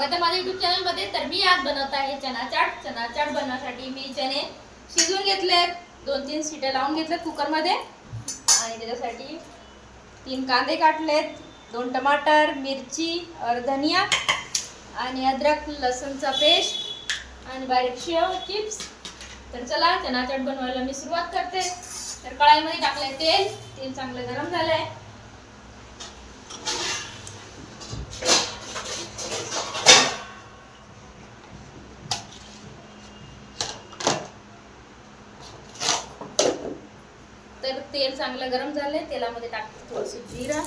स्वागत आहे माझ्या युट्यूब चॅनलमध्ये. तर मी आज बनवत आहे चना चाट. चना चाट बनवण्यासाठी मी चणे शिजवून घेतले दोन तीन शिट्या लावून घेतलेत कुकरमध्ये. आणि त्याच्यासाठी तीन कांदे काटलेत दोन टमाटर मिरची धनिया आणि अद्रक लसूणचा पेस्ट आणि बारीक शेव चिप्स. तर चला चना चाट बनवायला मी सुरुवात करते. तर कढाईमध्ये टाकलंय तेल. तेल चांगलं गरम झालंय. आहे तेल चांगलं गरम झालंय तेलामध्ये टाकते थोडस जिरा.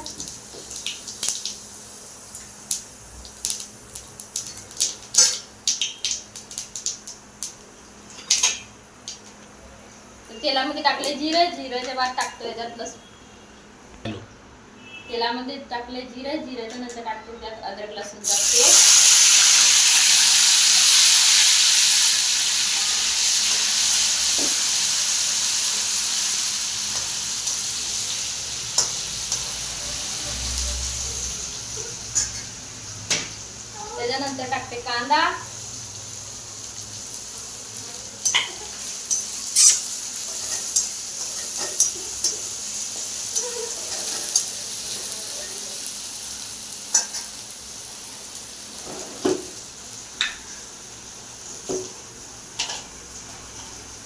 तेलामध्ये टाकले जिरं जिऱ्याच्या बाद टाकतो याच्यात लसूण. तेलामध्ये टाकले जिरं जिऱ्याच्या नंतर टाकतो त्यात अद्रक लसूणचा पेस्ट. त्याच्यानंतर टाकते कांदा.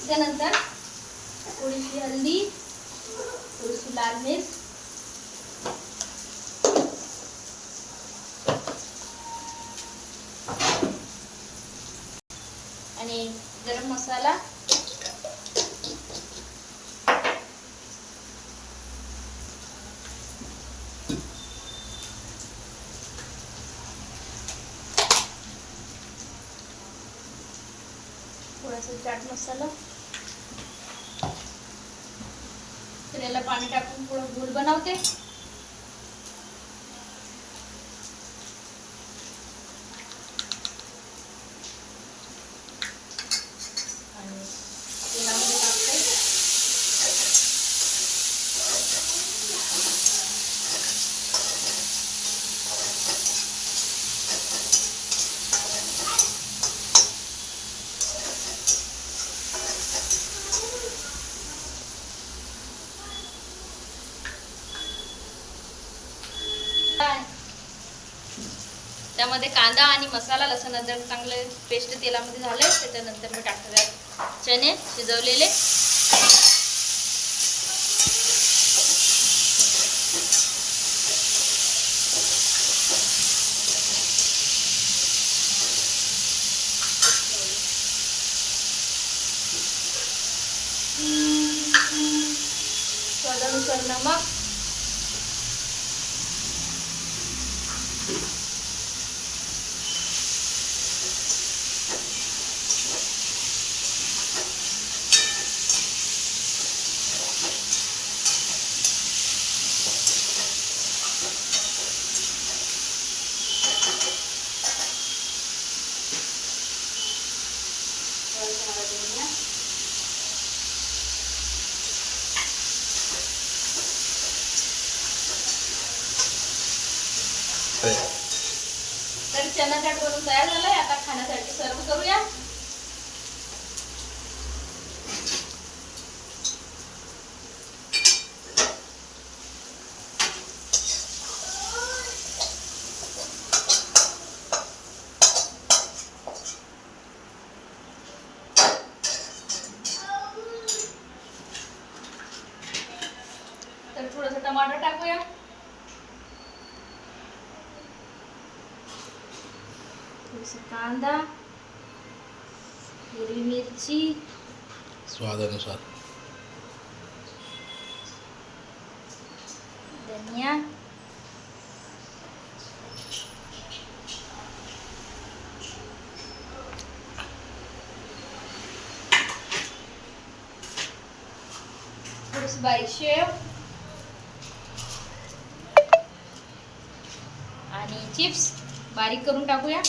त्यानंतर थोडीशी हल्दी थोडीशी लाल मिर्च आणि गरम मसाला. थोडासा चाट मसाला. तर याला पाणी टाकून थोडं गोल बनवते आणि तेलामध्ये टाकते काय? त्यामध्ये कांदा आणि मसाला लसूण अद्रक चांगलं पेस्ट तेलामध्ये झालं त्याच्यानंतर मी टाकते चणे शिजवलेले. स्वादानुसार नमक. चना चाट बनवून तयार झालाय. आता खाण्यासाठी सर्व करूया. तर थोडंसं टमाटर टाकूया. थोडीशी कांदा हिरवी मिरची स्वादानुसार धनिया थोडीशी बारीक शेव आणि चिप्स बारीक करून टाकूया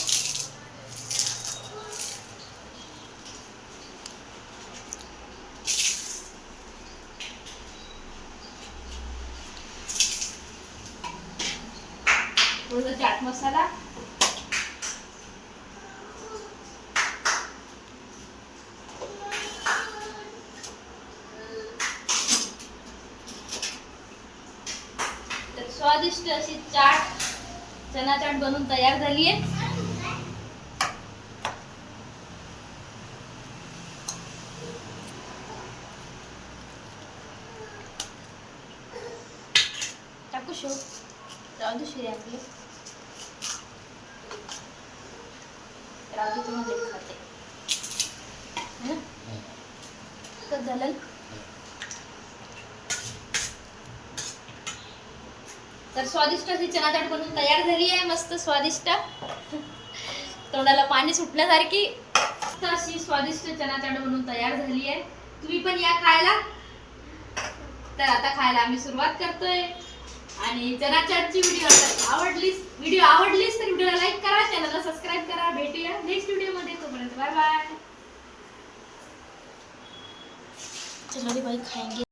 थोडंसं चाट मसाला. स्वादिष्ट अशी चाट चना चाट बनवून तयार झाली आहे. टाकू शो. चालू दुसरी आपली. राहू दे म्हणजे खाते. है? झालं तर स्वादिष्ट अशी चना चाट बनवून तयार झाली आहे मस्त स्वादिष्ट. तोंडाला पाणी सुटण्यासारखी. मस्त अशी स्वादिष्ट चना चाट बनवून तयार झाली आहे. तुम्ही पण या खायला. तर आता खायला आम्ही सुरुवात करतोय. आणि चना चाटची व्हिडिओ आवडलीस व्हिडिओ आवडलीस तर व्हिडिओला लाईक करा चॅनलला सबस्क्राईब करा भेटूया नेक्स्ट व्हिडिओमध्ये तोपर्यंत बाय बाय चलो बाई खाएंगे